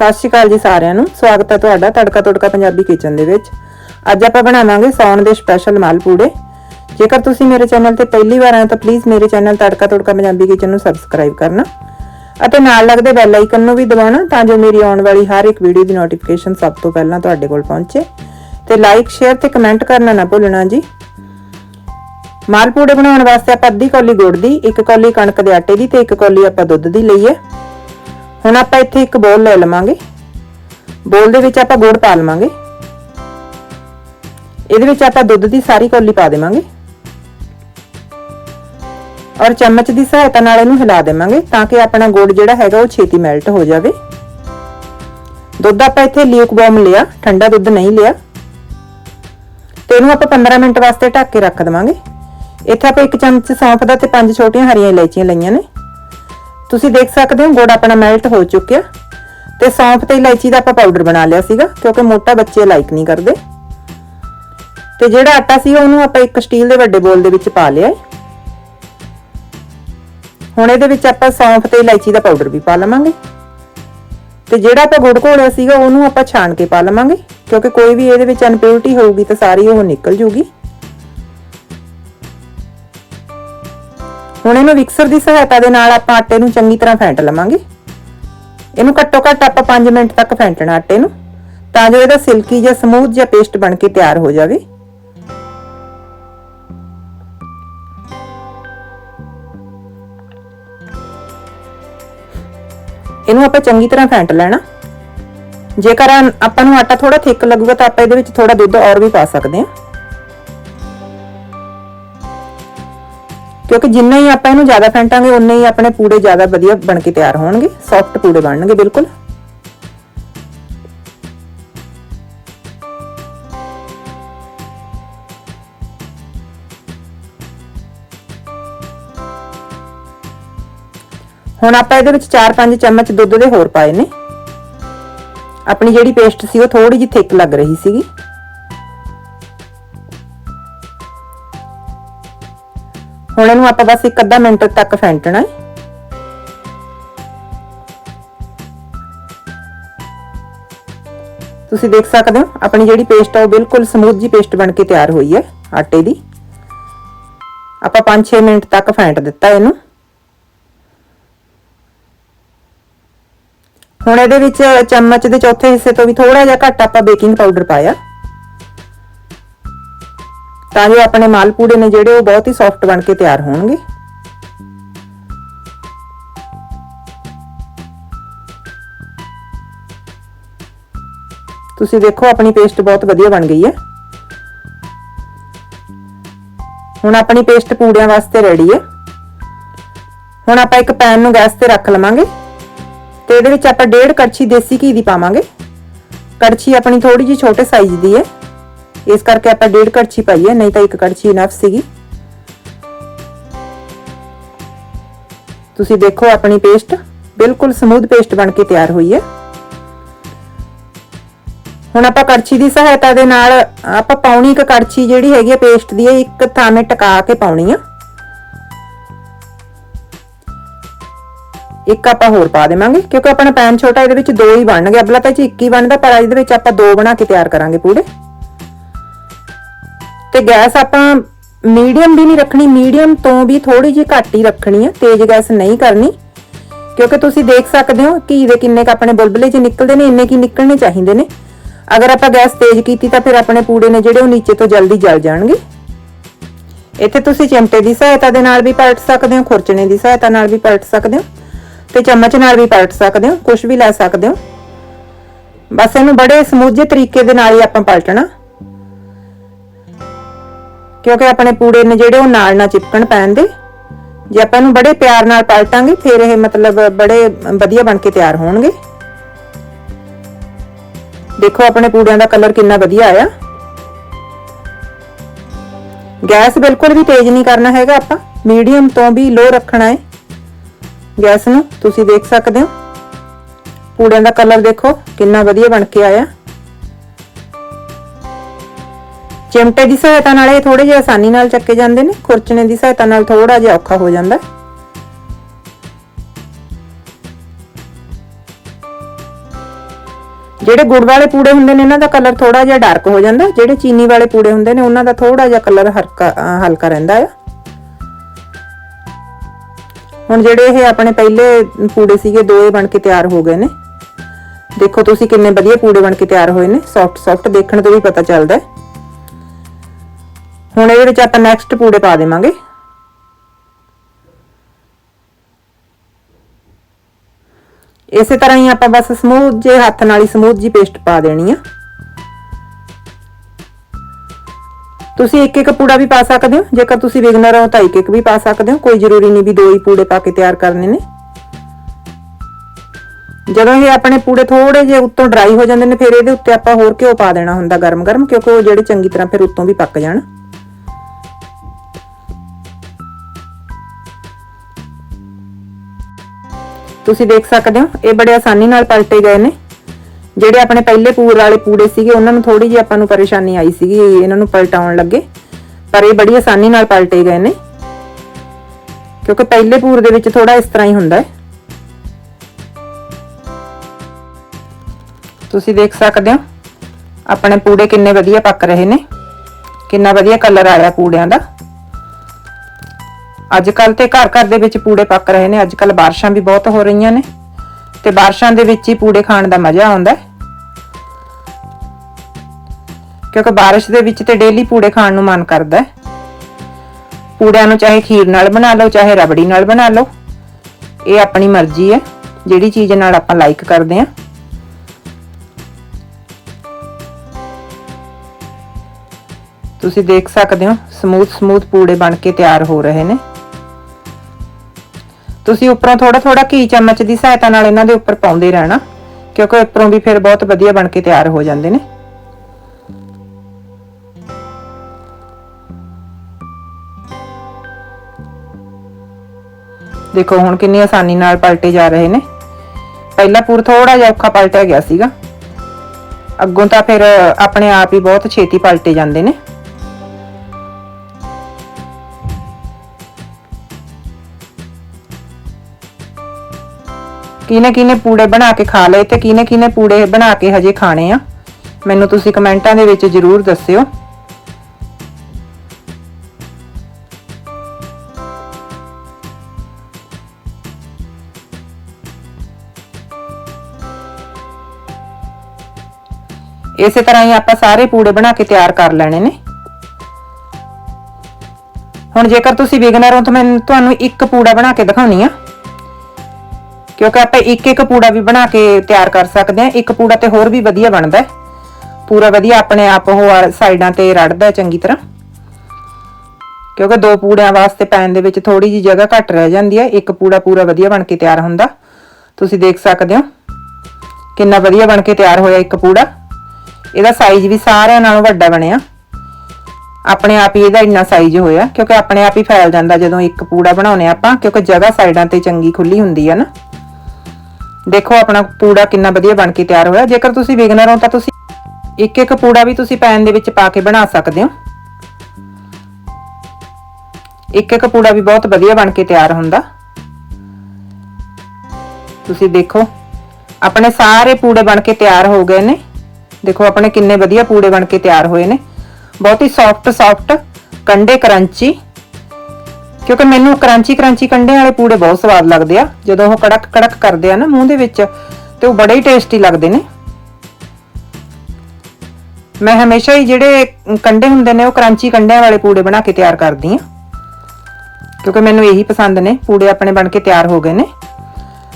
ਸਤਿ ਸ਼੍ਰੀ ਅਕਾਲ ਜੀ ਸਾਰਿਆਂ ਨੂੰ। ਸਵਾਗਤ ਹੈ ਤੁਹਾਡਾ ਤੜਕਾ ਤੜਕਾ ਪੰਜਾਬੀ ਕਿਚਨ ਦੇ ਵਿੱਚ। ਅੱਜ ਆਪਾਂ ਬਣਾਵਾਂਗੇ ਸੌਣ ਦੇ ਸਪੈਸ਼ਲ ਮਾਲਪੂੜੇ ਜੇਕਰ ਤੁਸੀਂ ਮੇਰੇ ਚੈਨਲ ਤੇ ਪਹਿਲੀ ਵਾਰ ਆਏ ਤਾਂ ਪਲੀਜ਼ ਮੇਰੇ ਚੈਨਲ ਤੜਕਾ ਤੜਕਾ ਪੰਜਾਬੀ ਕਿਚਨ ਨੂੰ ਸਬਸਕ੍ਰਾਈਬ ਕਰਨਾ। ਅਤੇ ਨਾਲ ਲੱਗਦੇ ਬੈਲ ਆਈਕਨ ਨੂੰ ਵੀ ਦਬਾਉਣਾ ਤਾਂ ਜੋ ਮੇਰੀ ਆਉਣ ਵਾਲੀ ਹਰ ਇੱਕ ਵੀਡੀਓ ਦੀ ਨੋਟੀਫਿਕੇਸ਼ਨ ਸਭ ਤੋਂ ਪਹਿਲਾਂ ਤੁਹਾਡੇ ਕੋਲ ਪਹੁੰਚੇ। ਤੇ ਲਾਈਕ ਸ਼ੇਅਰ ਤੇ ਕਮੈਂਟ ਕਰਨਾ ਨਾ ਭੁੱਲਣਾ ਜੀ। ਮਾਲਪੂੜੇ ਬਣਾਉਣ ਵਾਸਤੇ ਆਪਾਂ ਅੱਧੀ ਕੌਲੀ ਗੁੜ ਦੀ, ਇੱਕ ਕੌਲੀ ਕਣਕ ਦੇ ਆਟੇ ਦੀ ਤੇ ਇੱਕ ਕੌਲੀ ਆਪਾਂ ਦੁੱਧ ਦੀ ਲਈ ਹੈ। ਹੁਣ ਆਪਾਂ ਇੱਥੇ ਇੱਕ ਬੋਲ ਲੈ ਲਵਾਂਗੇ। ਬੋਲ ਦੇ ਵਿੱਚ ਆਪਾਂ ਗੁੜ ਪਾ ਲਵਾਂਗੇ। ਇਹਦੇ ਵਿੱਚ ਆਪਾਂ ਦੁੱਧ ਦੀ ਸਾਰੀ ਕੌਲੀ ਪਾ ਦੇਵਾਂਗੇ। ਔਰ ਚਮਚ ਦੀ ਸਹਾਇਤਾ ਨਾਲ ਇਹਨੂੰ ਹਿਲਾ ਦੇਵਾਂਗੇ ਤਾਂ ਕਿ ਆਪਣਾ ਗੁੜ ਜਿਹੜਾ ਹੈਗਾ ਉਹ ਛੇਤੀ ਮੈਲਟ ਹੋ ਜਾਵੇ। ਦੁੱਧ ਆਪਾਂ ਇੱਥੇ ਲੀਕ ਬੋਮ ਲਿਆ, ਠੰਡਾ ਦੁੱਧ ਨਹੀਂ ਲਿਆ। ਤੇ ਇਹਨੂੰ ਆਪਾਂ 15 ਮਿੰਟ ਵਾਸਤੇ ਢੱਕ ਕੇ ਰੱਖ ਦੇਵਾਂਗੇ। ਇੱਥੇ ਆਪਾਂ ਇੱਕ ਚਮਚ ਸੌਂਫ ਦਾ ਤੇ ਪੰਜ ਛੋਟੀਆਂ ਹਰੀਆਂ ਇਲਾਇਚੀਆਂ ਲਈਆਂ ਨੇ। ਤੁਸੀਂ ਦੇਖ ਸਕਦੇ ਹੋ ਗੁੜ ਆਪਣਾ ਮੈਲਟ ਹੋ ਚੁੱਕਿਆ। ਤੇ ਸੌਂਫ ਤੇ ਇਲਾਇਚੀ ਦਾ ਆਪਾਂ ਪਾਊਡਰ ਬਣਾ ਲਿਆ ਸੀਗਾ, ਕਿਉਂਕਿ ਮੋਟਾ ਬੱਚੇ ਲਾਈਕ ਨਹੀਂ ਕਰਦੇ। ਤੇ ਜਿਹੜਾ ਆਟਾ ਸੀ ਉਹਨੂੰ ਆਪਾਂ ਇੱਕ ਸਟੀਲ ਦੇ ਵੱਡੇ ਬੋਲ ਦੇ ਵਿੱਚ ਪਾ ਲਿਆ ਹੈ। ਹੁਣ ਇਹਦੇ ਵਿੱਚ ਆਪਾਂ ਸੌਂਫ ਤੇ ਇਲਾਇਚੀ ਦਾ ਪਾਊਡਰ ਵੀ ਪਾ ਲਵਾਂਗੇ। ਤੇ ਜਿਹੜਾ ਆਪਾਂ ਗੁੜ ਘੋਲਿਆ ਸੀਗਾ, ਉਹਨੂੰ ਆਪਾਂ ਛਾਣ ਕੇ ਪਾ ਲਵਾਂਗੇ, ਕਿਉਂਕਿ ਕੋਈ ਵੀ ਇਹਦੇ ਵਿੱਚ ਅਨਪਿਉਰਿਟੀ ਹੋਊਗੀ ਤਾਂ ਸਾਰੀ ਉਹ ਨਿਕਲ ਜੂਗੀ। ਹੁਣ ਇਹਨੂੰ ਮਿਕਸਰ ਦੀ ਸਹਾਇਤਾ ਦੇ ਨਾਲ ਆਪਾਂ ਆਟੇ ਨੂੰ ਚੰਗੀ ਤਰ੍ਹਾਂ ਫੈਂਟ ਲਵਾਂਗੇ। ਇਹਨੂੰ ਘੱਟੋ ਘੱਟ ਆਪਾਂ 5 ਮਿੰਟ ਤੱਕ ਫੈਂਟਣਾ ਆਟੇ ਨੂੰ, ਤਾਂ ਜੋ ਇਹਦਾ ਸਿਲਕੀ ਜਾਂ ਸਮੂਥ ਜਿਹਾ ਪੇਸਟ ਬਣ ਕੇ ਤਿਆਰ ਹੋ ਜਾਵੇ। ਇਹਨੂੰ ਆਪਾਂ ਚੰਗੀ ਤਰ੍ਹਾਂ ਫੈਂਟ ਲੈਣਾ। ਜੇਕਰ ਆਪਾਂ ਨੂੰ ਆਟਾ ਥੋੜਾ ਥਿੱਕ ਲੱਗੂਗਾ ਤਾਂ ਆਪਾਂ ਇਹਦੇ ਵਿੱਚ ਥੋੜਾ ਦੁੱਧ ਔਰ ਵੀ ਪਾ ਸਕਦੇ ਹਾਂ। ਕਿਉਂਕਿ ਜਿੰਨਾ ਹੀ ਆਪਾਂ ਇਹਨੂੰ ਜ਼ਿਆਦਾ ਫੈਂਟਾਂਗੇ ਉਨੇ ਹੀ ਆਪਣੇ ਪੂੜੇ ਜ਼ਿਆਦਾ ਵਧੀਆ ਬਣ ਕੇ ਤਿਆਰ ਹੋਣਗੇ ਸੌਫਟ ਪੂੜੇ ਬਣਨਗੇ, ਬਿਲਕੁਲ। ਹੁਣ ਆਪਾਂ ਇਹਦੇ ਵਿੱਚ 4-5 ਚਮਚ ਦੁੱਧ ਦੇ ਹੋਰ ਪਾਏ ਨੇ। ਆਪਣੀ ਜਿਹੜੀ ਪੇਸਟ ਸੀ, ਉਹ ਥੋੜੀ ਜਿਹੀ ਥਿਕ ਲੱਗ ਰਹੀ ਸੀਗੀ। ਹੁਣ ਇਹਨੂੰ ਆਪਾਂ ਬਸ ਇੱਕ ਅੱਧਾ ਮਿੰਟ ਤੱਕ ਫੈਂਟਣਾ ਹੈ। ਤੁਸੀਂ ਦੇਖ ਸਕਦੇ ਹੋ, ਆਪਣੀ ਜਿਹੜੀ ਪੇਸਟ ਆ ਉਹ ਬਿਲਕੁਲ ਸਮੂਥ ਜੀ ਪੇਸਟ ਬਣ ਕੇ ਤਿਆਰ ਹੋਈ ਹੈ ਆਟੇ ਦੀ। ਆਪਾਂ 5-6 ਮਿੰਟ ਤੱਕ ਫੈਂਟ ਦਿੱਤਾ ਇਹਨੂੰ। ਹੁਣ ਇਹਦੇ ਵਿੱਚ ਚਮਚ ਦੇ ਚੌਥੇ ਹਿੱਸੇ ਤੋਂ ਵੀ ਥੋੜਾ ਜਿਹਾ ਘੱਟ ਆਪਾਂ ਬੇਕਿੰਗ ਪਾਊਡਰ ਪਾਇਆ। ਤਾਂ ਜੋ ਆਪਣੇ ਮਾਲਪੂੜੇ ਨੇ ਜਿਹੜੇ ਉਹ ਬਹੁਤ ਹੀ ਸੌਫਟ ਬਣ ਕੇ ਤਿਆਰ ਹੋਣਗੇ। ਤੁਸੀਂ ਦੇਖੋ, ਆਪਣੀ ਪੇਸਟ ਬਹੁਤ ਵਧੀਆ ਬਣ ਗਈ ਹੈ। ਹੁਣ ਆਪਣੀ ਪੇਸਟ ਪੂੜਿਆਂ ਵਾਸਤੇ ਰੈਡੀ ਹੈ। ਹੁਣ ਆਪਾਂ ਇੱਕ ਪੈਨ ਨੂੰ ਗੈਸ ਤੇ ਰੱਖ ਲਵਾਂਗੇ ਤੇ ਇਹਦੇ ਵਿੱਚ ਆਪਾਂ ਡੇਢ ਕੜਛੀ ਦੇਸੀ ਘੀ ਦੀ ਪਾਵਾਂਗੇ। ਕੜਛੀ ਆਪਣੀ ਥੋੜੀ ਜਿਹੀ ਛੋਟੇ ਸਾਈਜ਼ ਦੀ ਹੈ। ਇਸ ਕਰਕੇ ਆਪਾਂ ਡੇਢ ਕੜਛੀ ਪਾਈ ਹੈ, ਨਹੀਂ ਤਾਂ ਇੱਕ ਕੜਛੀ ਇਨਫ ਸੀਗੀ। ਤੁਸੀਂ ਦੇਖੋ ਆਪਣੀ ਪੇਸਟ, ਬਿਲਕੁਲ ਸਮੂਥ ਪੇਸਟ ਬਣ ਕੇ ਤਿਆਰ ਹੋਈ ਹੈ। ਹੁਣ ਆਪਾਂ ਕੜਛੀ ਦੀ ਸਹਾਇਤਾ ਦੇ ਨਾਲ ਆਪਾਂ ਪਾਉਣੀ ਇੱਕ ਕੜਛੀ ਜਿਹੜੀ ਹੈਗੀ ਹੈ ਪੇਸਟ ਦੀ ਇੱਕ ਥਾਵੇਂ ਟਿਕਾ ਕੇ ਪਾਉਣੀ ਆ। ਇੱਕ ਆਪਾਂ ਹੋਰ ਪਾ ਦੇਵਾਂਗੇ, ਕਿਉਂਕਿ ਆਪਣਾ ਪੈਨ ਛੋਟਾ ਇਹਦੇ ਵਿੱਚ ਦੋ ਹੀ ਬਣਨਗੇ। ਅਬਲਾ ਤਾਂ ਇੱਕ ਹੀ ਬਣਦਾ, ਪਰ ਇਹਦੇ ਵਿੱਚ ਆਪਾਂ ਦੋ ਬਣਾ ਕੇ ਤਿਆਰ ਕਰਾਂਗੇ ਪੂੜੇ ਤੇ ਗੈਸ ਆਪਾਂ ਮੀਡੀਅਮ ਵੀ ਨਹੀਂ ਰੱਖਣੀ, ਮੀਡੀਅਮ ਤੋਂ ਵੀ ਥੋੜੀ ਜਿਹੀ ਘੱਟ ਹੀ ਰੱਖਣੀ ਹੈ ਤੇਜ਼ ਗੈਸ ਨਹੀਂ ਕਰਨੀ। ਕਿਉਂਕਿ ਤੁਸੀਂ ਦੇਖ ਸਕਦੇ ਹੋ ਘੀ ਦੇ ਕਿੰਨੇ ਕ ਆਪਣੇ ਬੁਲਬਲੇ ਚ ਨਿਕਲਦੇ ਨੇ, ਇੰਨੇ ਕੀ ਨਿਕਲਣੇ ਚਾਹੀਦੇ ਨੇ। ਅਗਰ ਆਪਾਂ ਗੈਸ ਤੇਜ਼ ਕੀਤੀ ਤਾਂ ਫਿਰ ਆਪਣੇ ਪੂੜੇ ਨੇ ਜਿਹੜੇ ਉਹ ਨੀਚੇ ਤੋਂ ਜਲਦੀ ਜਲ ਜਾਣਗੇ। ਇੱਥੇ ਤੁਸੀਂ ਚਮਟੇ ਦੀ ਸਹਾਇਤਾ ਦੇ ਨਾਲ ਵੀ ਪਲਟ ਸਕਦੇ ਹੋ, ਖੁਰਚਣੇ ਦੀ ਸਹਾਇਤਾ ਨਾਲ ਵੀ ਪਲਟ ਸਕਦੇ ਹੋ, ਤੇ ਚਮਚ ਨਾਲ ਵੀ ਪਲਟ ਸਕਦੇ ਹੋ ਕੁਝ ਵੀ ਲੈ ਸਕਦੇ ਹੋ। ਬਸ ਇਹਨੂੰ ਬੜੇ ਸਮੂਝੇ ਤਰੀਕੇ ਦੇ ਨਾਲ ਹੀ ਆਪਾਂ ਪਲਟਣਾ। ਕਿਉਂਕਿ ਆਪਣੇ ਪੂੜੇ ਨੇ ਜਿਹੜੇ ਉਹ ਨਾਲ ਨਾ ਚਿਪਕਣ ਪੈਣ ਦੇ। ਜੇ ਆਪਾਂ ਇਹਨੂੰ ਬੜੇ ਪਿਆਰ ਨਾਲ ਪਲਟਾਂਗੇ, ਫਿਰ ਇਹ ਮਤਲਬ ਬੜੇ ਵਧੀਆ ਬਣ ਕੇ ਤਿਆਰ ਹੋਣਗੇ। ਦੇਖੋ ਆਪਣੇ ਪੂੜਿਆਂ ਦਾ ਕਲਰ ਕਿੰਨਾ ਵਧੀਆ ਆਇਆ। ਗੈਸ ਬਿਲਕੁਲ ਵੀ ਤੇਜ਼ ਨਹੀਂ ਕਰਨਾ ਹੈਗਾ ਆਪਾਂ। ਮੀਡੀਅਮ ਤੋਂ ਵੀ ਲੋ ਰੱਖਣਾ ਹੈ। ਗੈਸ ਨੂੰ ਤੁਸੀਂ ਦੇਖ ਸਕਦੇ ਹੋ। ਪੂੜਿਆਂ ਦਾ ਕਲਰ ਦੇਖੋ ਕਿੰਨਾ ਵਧੀਆ ਬਣ ਕੇ ਆਇਆ। ਚਿਮਟੇ ਦੀ ਸਹਾਇਤਾ ਨਾਲ ਇਹ ਥੋੜੇ ਜਿਹਾ ਆਸਾਨੀ ਨਾਲ ਚੱਕੇ ਜਾਂਦੇ ਨੇ, ਖੁਰਚਣੇ ਦੀ ਸਹਾਇਤਾ ਨਾਲ ਥੋੜਾ ਜਿਹਾ ਔਖਾ ਹੋ ਜਾਂਦਾ। ਜਿਹੜੇ ਗੁੜ ਵਾਲੇ ਪੂੜੇ ਹੁੰਦੇ ਨੇ, ਇਹਨਾਂ ਦਾ ਕਲਰ ਥੋੜਾ ਜਿਹਾ ਡਾਰਕ ਹੋ ਜਾਂਦਾ। ਜਿਹੜੇ ਚੀਨੀ ਵਾਲੇ ਪੂੜੇ ਹੁੰਦੇ ਨੇ, ਉਹਨਾਂ ਦਾ ਥੋੜਾ ਜਿਹਾ ਕਲਰ ਹਲਕਾ ਹਲਕਾ ਰਹਿੰਦਾ ਆ। ਹੁਣ ਜਿਹੜੇ ਇਹ ਆਪਣੇ ਪਹਿਲੇ ਪੂੜੇ ਸੀਗੇ, ਦੋ ਇਹ ਬਣ ਕੇ ਤਿਆਰ ਹੋ ਗਏ ਨੇ। ਦੇਖੋ ਤੁਸੀਂ ਕਿੰਨੇ ਵਧੀਆ ਪੂੜੇ ਬਣ ਕੇ ਤਿਆਰ ਹੋਏ ਨੇ। ਸੌਫਟ ਸੌਫਟ ਦੇਖਣ ਤੋਂ ਵੀ ਪਤਾ ਚੱਲਦਾ ਹੈ। ਹੁਣ ਇਹਦੇ ਵਿੱਚ ਆਪਾਂ ਨੈਕਸਟ ਪੂੜੇ ਪਾ ਦੇਵਾਂਗੇ। ਇਸੇ ਤਰ੍ਹਾਂ ਹੀ ਆਪਾਂ ਬਸ ਸਮੂਥ ਜੇ ਹੱਥ ਨਾਲ ਹੀ ਸਮੂਥ ਜੀ ਪੇਸਟ ਪਾ ਦੇਣੀ ਆ। ਤੁਸੀਂ ਇੱਕ ਇੱਕ ਪੂੜਾ ਵੀ ਪਾ ਸਕਦੇ ਹੋ, ਜੇਕਰ ਤੁਸੀਂ ਬਿਗਨਰ ਹੋ ਤਾਂ ਇੱਕ ਇੱਕ ਵੀ ਪਾ ਸਕਦੇ ਹੋ, ਕੋਈ ਜ਼ਰੂਰੀ ਨਹੀਂ ਵੀ ਦੋ ਹੀ ਪੂੜੇ ਪਾ ਕੇ ਤਿਆਰ ਕਰਨੇ ਨੇ। ਜਦੋਂ ਇਹ ਆਪਣੇ ਪੂੜੇ ਥੋੜੇ ਜਿਹੇ ਉੱਤੋਂ ਡਰਾਈ ਹੋ ਜਾਂਦੇ ਨੇ, ਫਿਰ ਇਹਦੇ ਉੱਤੇ ਆਪਾਂ ਹੋਰ ਘਿਓ ਪਾ ਦੇਣਾ ਹੁੰਦਾ ਗਰਮ-ਗਰਮ, ਕਿਉਂਕਿ ਉਹ ਜਿਹੜੇ ਚੰਗੀ ਤਰ੍ਹਾਂ ਫਿਰ ਉੱਤੋਂ ਵੀ ਪੱਕ ਜਾਣ। ਤੁਸੀਂ ਦੇਖ ਸਕਦੇ ਹੋ, ਇਹ ਬੜੇ ਆਸਾਨੀ ਨਾਲ ਪਲਟੇ ਗਏ ਨੇ। ਜਿਹੜੇ ਆਪਣੇ ਪਹਿਲੇ ਪੂਰ ਵਾਲੇ ਪੂੜੇ ਸੀਗੇ, ਉਹਨਾਂ ਨੂੰ ਥੋੜੀ ਜਿਹੀ ਆਪਾਂ ਨੂੰ ਪਰੇਸ਼ਾਨੀ ਆਈ ਸੀਗੀ, ਇਹਨਾਂ ਨੂੰ ਪਲਟਾਉਣ ਲੱਗੇ। ਪਰ ਇਹ ਬੜੀ ਆਸਾਨੀ ਨਾਲ ਪਲਟੇ ਗਏ ਨੇ। ਕਿਉਂਕਿ ਪਹਿਲੇ ਪੂਰ ਦੇ ਵਿੱਚ ਥੋੜਾ ਇਸ ਤਰ੍ਹਾਂ ਹੀ ਹੁੰਦਾ ਹੈ। ਤੁਸੀਂ ਦੇਖ ਸਕਦੇ ਹੋ, ਆਪਣੇ ਪੂੜੇ ਕਿੰਨੇ ਵਧੀਆ ਪੱਕ ਰਹੇ ਨੇ। ਕਿੰਨਾ ਵਧੀਆ ਕਲਰ ਆਇਆ ਪੂੜਿਆਂ ਦਾ। ਅੱਜ ਕੱਲ ਤੇ ਘਰ ਘਰ ਦੇ ਵਿੱਚ ਪੂੜੇ ਪੱਕ ਰਹੇ ਨੇ। ਅੱਜ ਕੱਲ ਬਾਰਿਸ਼ਾਂ ਵੀ ਬਹੁਤ ਹੋ ਰਹੀਆਂ ਨੇ ਤੇ ਬਾਰਿਸ਼ਾਂ ਦੇ ਵਿੱਚ ਹੀ ਪੂੜੇ ਖਾਣ ਦਾ ਮਜ਼ਾ ਆਉਂਦਾ ਹੈ। ਕਿਉਂਕਿ ਬਾਰਿਸ਼ ਦੇ ਵਿੱਚ ਤੇ ਡੇਲੀ ਪੂੜੇ ਖਾਣ ਨੂੰ ਮਨ ਕਰਦਾ ਹੈ। ਪੂੜਿਆਂ ਨੂੰ ਚਾਹੇ ਖੀਰ ਨਾਲ ਬਣਾ ਲਓ, ਚਾਹੇ ਰਬੜੀ ਨਾਲ ਬਣਾ ਲਓ। ਇਹ ਆਪਣੀ ਮਰਜ਼ੀ ਹੈ। ਜਿਹੜੀ ਚੀਜ਼ ਨਾਲ ਆਪਾਂ ਲਾਈਕ ਕਰਦੇ ਹਾਂ। ਤੁਸੀਂ ਦੇਖ ਸਕਦੇ ਹੋ ਸਮੂਥ ਸਮੂਥ ਪੂੜੇ ਬਣ ਕੇ ਤਿਆਰ ਹੋ ਰਹੇ ਨੇ। ਤੁਸੀਂ ਉੱਪਰੋਂ ਥੋੜਾ ਥੋੜਾ ਘੀ ਚਮਚ ਦੀ ਸਹਾਇਤਾ ਨਾਲ ਇਹਨਾਂ ਦੇ ਉੱਪਰ ਪਾਉਂਦੇ ਰਹਿਣਾ, ਕਿਉਂਕਿ ਉੱਪਰੋਂ ਵੀ ਫਿਰ ਬਹੁਤ ਵਧੀਆ ਬਣ ਕੇ ਤਿਆਰ ਹੋ ਜਾਂਦੇ ਨੇ। ਦੇਖੋ ਹੁਣ ਕਿੰਨੀ ਆਸਾਨੀ ਨਾਲ ਪਲਟੇ ਜਾ ਰਹੇ ਨੇ। ਪਹਿਲਾ ਪੂਰ ਥੋੜਾ ਜਿਹਾ ਔਖਾ ਪਲਟਿਆ ਗਿਆ ਸੀਗਾ। ਅੱਗੋਂ ਤਾਂ ਫਿਰ ਆਪਣੇ ਆਪ ਹੀ ਬਹੁਤ ਛੇਤੀ ਪਲਟੇ ਜਾਂਦੇ ਨੇ। ਕਿਨੇ ਕਿਨੇ ਪੂੜੇ ਬਣਾ ਕੇ ਖਾ ਲਏ ਤੇ ਕਿਨੇ ਕਿਨੇ ਪੂੜੇ ਬਣਾ ਕੇ ਹਜੇ ਖਾਣੇ ਆ? ਮੈਨੂੰ ਤੁਸੀਂ ਕਮੈਂਟਾਂ ਦੇ ਵਿੱਚ ਜਰੂਰ ਦੱਸਿਓ। ਇਸੇ ਤਰ੍ਹਾਂ ਹੀ ਆਪਾਂ ਸਾਰੇ ਪੂੜੇ ਬਣਾ ਕੇ ਤਿਆਰ ਕਰ ਲੈਣੇ ਨੇ। ਹੁਣ ਜੇਕਰ ਤੁਸੀਂ ਬਿਗਨਰ ਹੋ ਤਾਂ ਮੈਂ ਤੁਹਾਨੂੰ ਇੱਕ ਪੂੜਾ ਬਣਾ ਕੇ ਦਿਖਾਉਣੀ ਆ। ਕਿਉਂਕਿ ਆਪਾਂ ਇੱਕ ਇੱਕ ਪੂੜਾ ਵੀ ਬਣਾ ਕੇ ਤਿਆਰ ਕਰ ਸਕਦੇ ਹਾਂ। ਇੱਕ ਪੂੜਾ ਤੇ ਹੋਰ ਵੀ ਵਧੀਆ ਬਣਦਾ ਪੂਰਾ ਵਧੀਆ ਆਪਣੇ ਆਪ ਉਹ ਸਾਈਡਾਂ ਤੇ ਰੜਦਾ ਚੰਗੀ ਤਰ੍ਹਾਂ। ਕਿਉਂਕਿ ਦੋ ਪੂੜਿਆਂ ਵਾਸਤੇ ਪੈਨ ਦੇ ਵਿੱਚ ਥੋੜੀ ਜੀ ਜਗ੍ਹਾ ਘੱਟ ਰਹਿ ਜਾਂਦੀ ਹੈ। ਇੱਕ ਪੂੜਾ ਪੂਰਾ ਵਧੀਆ ਬਣ ਕੇ ਤਿਆਰ ਹੁੰਦਾ। ਤੁਸੀਂ ਦੇਖ ਸਕਦੇ ਹੋ ਕਿੰਨਾ ਵਧੀਆ ਬਣ ਕੇ ਤਿਆਰ ਹੋਇਆ ਇੱਕ ਪੂੜਾ। ਇਹਦਾ ਸਾਈਜ਼ ਵੀ ਸਾਰਿਆਂ ਨਾਲੋਂ ਵੱਡਾ ਬਣਿਆ। ਆਪਣੇ ਆਪ ਹੀ ਇਹਦਾ ਇੰਨਾ ਸਾਈਜ਼ ਹੋਇਆ, ਕਿਉਂਕਿ ਆਪਣੇ ਆਪ ਹੀ ਫੈਲ ਜਾਂਦਾ ਜਦੋਂ ਇੱਕ ਪੂੜਾ ਬਣਾਉਨੇ ਆਪਾਂ, ਕਿਉਂਕਿ ਜਗ੍ਹਾ ਸਾਈਡਾਂ ਤੇ ਚੰਗੀ ਖੁੱਲੀ ਹੁੰਦੀ ਹੈ ਨਾ। ਦੇਖੋ ਆਪਣਾ ਪੂੜਾ ਕਿੰਨਾ ਵਧੀਆ ਬਣ ਕੇ ਤਿਆਰ ਹੋਇਆ। ਜੇਕਰ ਤੁਸੀਂ ਬਿਗਨਰ ਹੋ ਤਾਂ ਤੁਸੀਂ ਇੱਕ ਇੱਕ ਪੂੜਾ ਵੀ ਤੁਸੀਂ ਪੈਨ ਦੇ ਵਿੱਚ ਪਾ ਕੇ ਬਣਾ ਸਕਦੇ ਹੋ। ਇੱਕ ਇੱਕ ਪੂੜਾ ਵੀ ਬਹੁਤ ਵਧੀਆ ਬਣ ਕੇ ਤਿਆਰ ਹੁੰਦਾ। ਤੁਸੀਂ ਦੇਖੋ, ਆਪਣੇ ਸਾਰੇ ਪੂੜੇ ਬਣ ਕੇ ਤਿਆਰ ਹੋ ਗਏ ਨੇ। ਦੇਖੋ, ਆਪਣੇ ਕਿੰਨੇ ਵਧੀਆ ਪੂੜੇ ਬਣ ਕੇ ਤਿਆਰ ਹੋਏ ਨੇ। ਬਹੁਤ ਹੀ ਸੌਫਟ ਸੌਫਟ ਕੰਡੇ ਕਰੰਚੀ ਕਿਉਂਕਿ ਮੈਨੂੰ ਕਰੰਚੀ ਕਰੰਚੀ ਕੰਡੇ ਵਾਲੇ ਪੂੜੇ ਬਹੁਤ ਸਵਾਦ ਲੱਗਦੇ ਆ। ਜਦੋਂ ਉਹ ਕੜਕ ਕੜਕ ਕਰਦੇ ਆ ਨਾ ਮੂੰਹ ਦੇ ਵਿੱਚ, ਤੇ ਉਹ ਬੜੇ ਹੀ ਟੇਸਟੀ ਲੱਗਦੇ ਨੇ। ਮੈਂ ਹਮੇਸ਼ਾ ਹੀ ਜਿਹੜੇ ਕੰਡੇ ਹੁੰਦੇ ਨੇ, ਉਹ ਕਰੰਚੀ ਕੰਡਿਆਂ ਵਾਲੇ ਪੂੜੇ ਬਣਾ ਕੇ ਤਿਆਰ ਕਰਦੀ ਆ। ਕਿਉਂਕਿ ਮੈਨੂੰ ਇਹੀ ਪਸੰਦ ਨੇ, ਪੂੜੇ ਆਪਣੇ ਬਣ ਕੇ ਤਿਆਰ ਹੋ ਗਏ ਨੇ।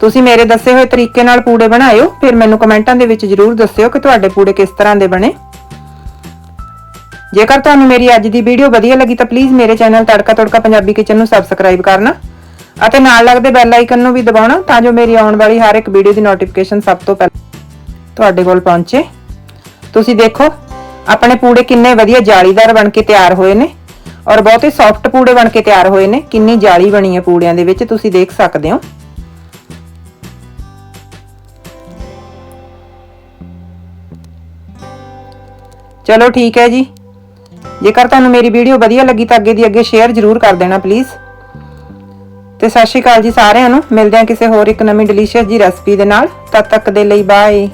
ਤੁਸੀਂ ਮੇਰੇ ਦੱਸੇ ਹੋਏ ਤਰੀਕੇ ਨਾਲ ਪੂੜੇ ਬਣਾਇਓ, ਫਿਰ ਮੈਨੂੰ ਕਮੈਂਟਾਂ ਦੇ ਵਿੱਚ ਜਰੂਰ ਦੱਸਿਓ ਕਿ ਤੁਹਾਡੇ ਪੂੜੇ ਕਿਸ ਤਰ੍ਹਾਂ ਦੇ ਬਣੇ। ਜੇਕਰ ਤੁਹਾਨੂੰ ਮੇਰੀ ਅੱਜ ਦੀ ਵੀਡੀਓ ਵਧੀਆ ਲੱਗੀ ਤਾਂ ਪਲੀਜ਼ ਮੇਰੇ ਚੈਨਲ ਤੜਕਾ ਤੜਕਾ ਪੰਜਾਬੀ ਕਿਚਨ ਨੂੰ ਸਬਸਕ੍ਰਾਈਬ ਕਰਨਾ ਅਤੇ ਨਾਲ ਲੱਗਦੇ ਬੈਲ ਆਈਕਨ ਨੂੰ ਵੀ ਦਬਾਉਣਾ ਤਾਂ ਜੋ ਮੇਰੀ ਆਉਣ ਵਾਲੀ ਹਰ ਇੱਕ ਵੀਡੀਓ ਦੀ ਨੋਟੀਫਿਕੇਸ਼ਨ ਸਭ ਤੋਂ ਪਹਿਲਾਂ ਤੁਹਾਡੇ ਕੋਲ ਪਹੁੰਚੇ। ਤੁਸੀਂ ਦੇਖੋ, ਆਪਣੇ ਪੂੜੇ ਕਿੰਨੇ ਵਧੀਆ ਜਾਲੀਦਾਰ ਬਣ ਕੇ ਤਿਆਰ ਹੋਏ ਨੇ ਔਰ ਬਹੁਤ ਹੀ ਸੌਫਟ ਪੂੜੇ ਬਣ ਕੇ ਤਿਆਰ ਹੋਏ ਨੇ। ਕਿੰਨੀ ਜਾਲੀ ਬਣੀ ਹੈ ਪੂੜਿਆਂ ਦੇ ਵਿੱਚ, ਤੁਸੀਂ ਦੇਖ ਸਕਦੇ ਹੋ। ਚਲੋ ਠੀਕ ਹੈ ਜੀ। ਜੇਕਰ ਤੁਹਾਨੂੰ ਮੇਰੀ ਵੀਡੀਓ ਵਧੀਆ ਲੱਗੀ ਤਾਂ ਅੱਗੇ ਦੀ ਅੱਗੇ ਸ਼ੇਅਰ ਜ਼ਰੂਰ ਕਰ ਦੇਣਾ ਪਲੀਜ਼ ਤੇ ਸਤਿ ਸ਼੍ਰੀ ਅਕਾਲ ਜੀ ਸਾਰਿਆਂ ਨੂੰ। ਮਿਲਦੇ ਹਾਂ ਕਿਸੇ ਹੋਰ ਇੱਕ ਨਵੀਂ ਡਿਲੀਸ਼ੀਅਸ ਜੀ ਰੈਸਪੀ ਦੇ ਨਾਲ। ਤਦ ਤੱਕ ਦੇ ਲਈ ਬਾਏ